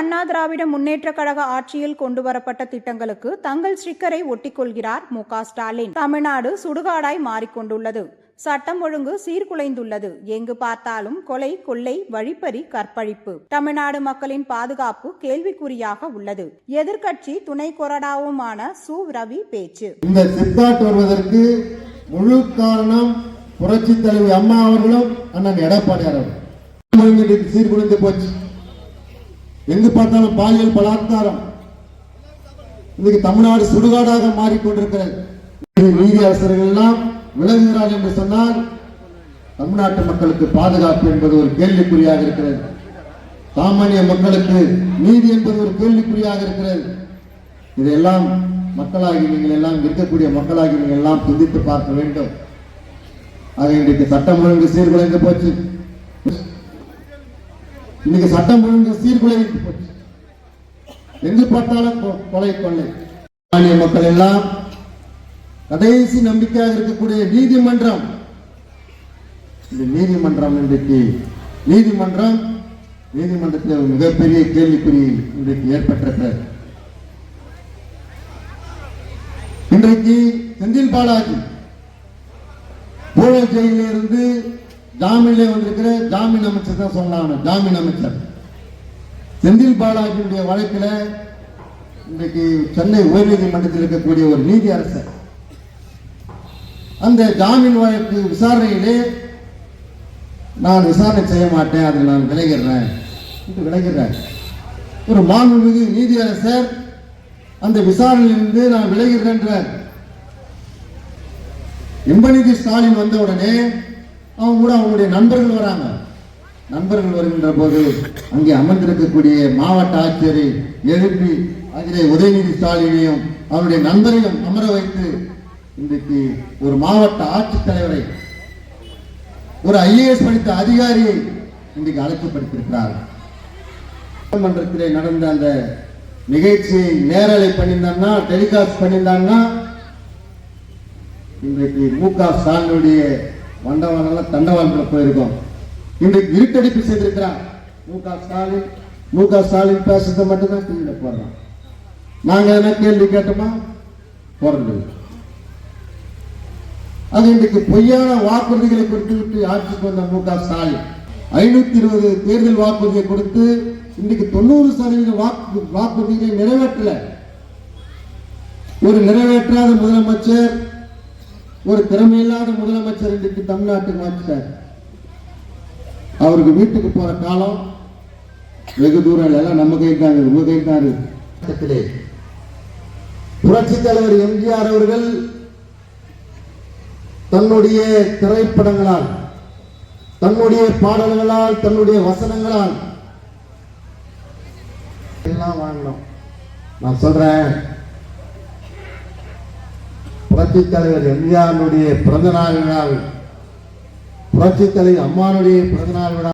அண்ணா திராவிட முன்னேற்ற கழக ஆட்சியில் கொண்டு வரப்பட்ட திட்டங்களுக்கு தங்கள் ஸ்டிக்கரை ஒட்டிக்கொள்கிறார் மு க ஸ்டாலின். தமிழ்நாடு சுடுகாடாய் மாறிக்கொண்டுள்ளது. சட்டம் ஒழுங்கு சீர்குலைந்துள்ளது. எங்கு பார்த்தாலும் கொலை கொள்ளை வழிப்பறி கற்பழிப்பு. தமிழ்நாடு மக்களின் பாதுகாப்பு கேள்விக்குறியாக உள்ளது. எதிர்கட்சி துணை கொறடாவுமான சு. ரவி பேச்சு. இந்த சித்தார்த் வருவதற்கு முழு காரணம் புரட்சி தலைவி அம்மா அவர்களும் அண்ணன் எடப்பாடி அவர்கள். சீர்குலைந்து போச்சு. எங்கு பார்த்தாலும் பாலியல் பலாத்காரம். இன்னைக்கு தமிழ்நாடு சுடுகாடாக மாறிக்கொண்டிருக்கிறது. நீதி அரசர்கள் எல்லாம் விலகுகிறார் என்று சொன்னால் தமிழ்நாட்டு மக்களுக்கு பாதுகாப்பு என்பது ஒரு கேள்விக்குறியாக இருக்கிறது. சாமானிய மக்களுக்கு நீதி என்பது ஒரு கேள்விக்குறியாக இருக்கிறது. இதையெல்லாம் மக்களாகி நீங்கள் எல்லாம் இருக்கக்கூடிய மக்களாகி நீங்கள் எல்லாம் சிந்தித்து பார்க்க வேண்டும். ஆக இன்றைக்கு சட்டம் ஒழுங்கு சீர்குலைந்து போச்சு. இன்னைக்கு சட்டம் ஒழுங்கு சீர்குலைந்து போச்சு. எங்கு பார்த்தாலும் கொ- கொலை கொள்ளை. சாமானிய மக்கள் எல்லாம் கடைசி நம்பிக்கையாக இருக்கக்கூடிய நீதிமன்றம். இந்த நீதிமன்றம் இன்றைக்கு நீதிமன்றம் நீதிமன்றத்தில் ஒரு மிகப்பெரிய கேள்விக்குறி இன்றைக்கு ஏற்பட்டிருக்கிறது இன்றைக்கு செந்தில் பாலாஜி ஊழல் ஜெயிலிருந்து ஜாமீன்ல வந்திருக்கிற ஜாமீன் அமைச்சர் தான் சொன்னாங்க ஜாமீன் அமைச்சர். செந்தில் பாலாஜியுடைய வழக்கில் இன்றைக்கு சென்னை உயர்நீதிமன்றத்தில் இருக்கக்கூடிய ஒரு நீதி அரசர் அந்த ஜாமீன் வழக்கு விசாரணையிலே நான் விசாரணை செய்ய மாட்டேன் அதில் நான் விளைகிறேன் என்று விலகிறேன் ஒரு மாண்புமிகு நீதியரசர் அந்த விசாரணையிலிருந்து நான் விலகிறேன்றார். எம்பநிதி ஸ்டாலின் வந்த உடனே அவங்க கூட அவங்களுடைய நண்பர்கள் வராங்க. நண்பர்கள் வருகின்ற போது அங்கே அமர்ந்திருக்கக்கூடிய மாவட்ட ஆட்சியரை எழுப்பி அதிலே உதயநிதி ஸ்டாலினையும் அவருடைய நண்பரையும் அமர வைத்து இன்றைக்கு ஒரு மாவட்ட ஆட்சித்தலைவரை ஒரு ஐஏஎஸ் படித்த அதிகாரியை இன்றைக்கு அழைக்கப்படுத்திருக்கிறார் சட்டமன்றத்திலே நடந்த அந்த நிகழ்ச்சியை நேரலை பண்ணியிருந்தாங்கன்னா டெலிகாஸ்ட் பண்ணியிருந்தாங்கன்னா இன்றைக்கு மு க ஸ்டாலினுடைய மண்டவாளம் தண்டவாளத்தில் போயிருக்கோம். இன்றைக்கு இருட்டடிப்பு செய்திருக்கிறான் மு க ஸ்டாலின் மு க ஸ்டாலின் பேசுறது மட்டும்தான் டிவியில போடுறோம் நாங்க எதனா கேள்வி கேட்டோமா? போறது அது இன்றைக்கு பொய்யான வாக்குறுதிகளை கொடுத்து விட்டு ஆட்சிக்கு வந்த மு க ஸ்டாலின். ஐநூத்தி இருபது தேர்தல் வாக்குறுதியை கொடுத்து இன்றைக்கு தொண்ணூறு சதவீத வாக்கு வாக்குறுதிகளை நிறைவேற்றல. ஒரு நிறைவேற்றாத முதலமைச்சர் ஒரு திறமையில்லாத முதலமைச்சர் இன்றைக்கு தமிழ்நாட்டுக்கு மாற்றிட்டார். அவருக்கு வீட்டுக்கு போற காலம் வெகு தூரம் எல்லாம் நம்ம கை தான் உங்க கை தான் இருக்கு புரட்சி தலைவர் எம்ஜிஆர் அவர்கள் தன்னுடைய திரைப்படங்களால் தன்னுடைய பாடல்களால் தன்னுடைய வசனங்களால் எல்லாம் வாங்கணும் நான் சொல்றேன் புரட்சி தலைவர் எம்ஜிஆருடைய பிறந்த நாள் விழாவில் புரட்சி தலைவர் அம்மானுடைய பிறந்த நாள் விழா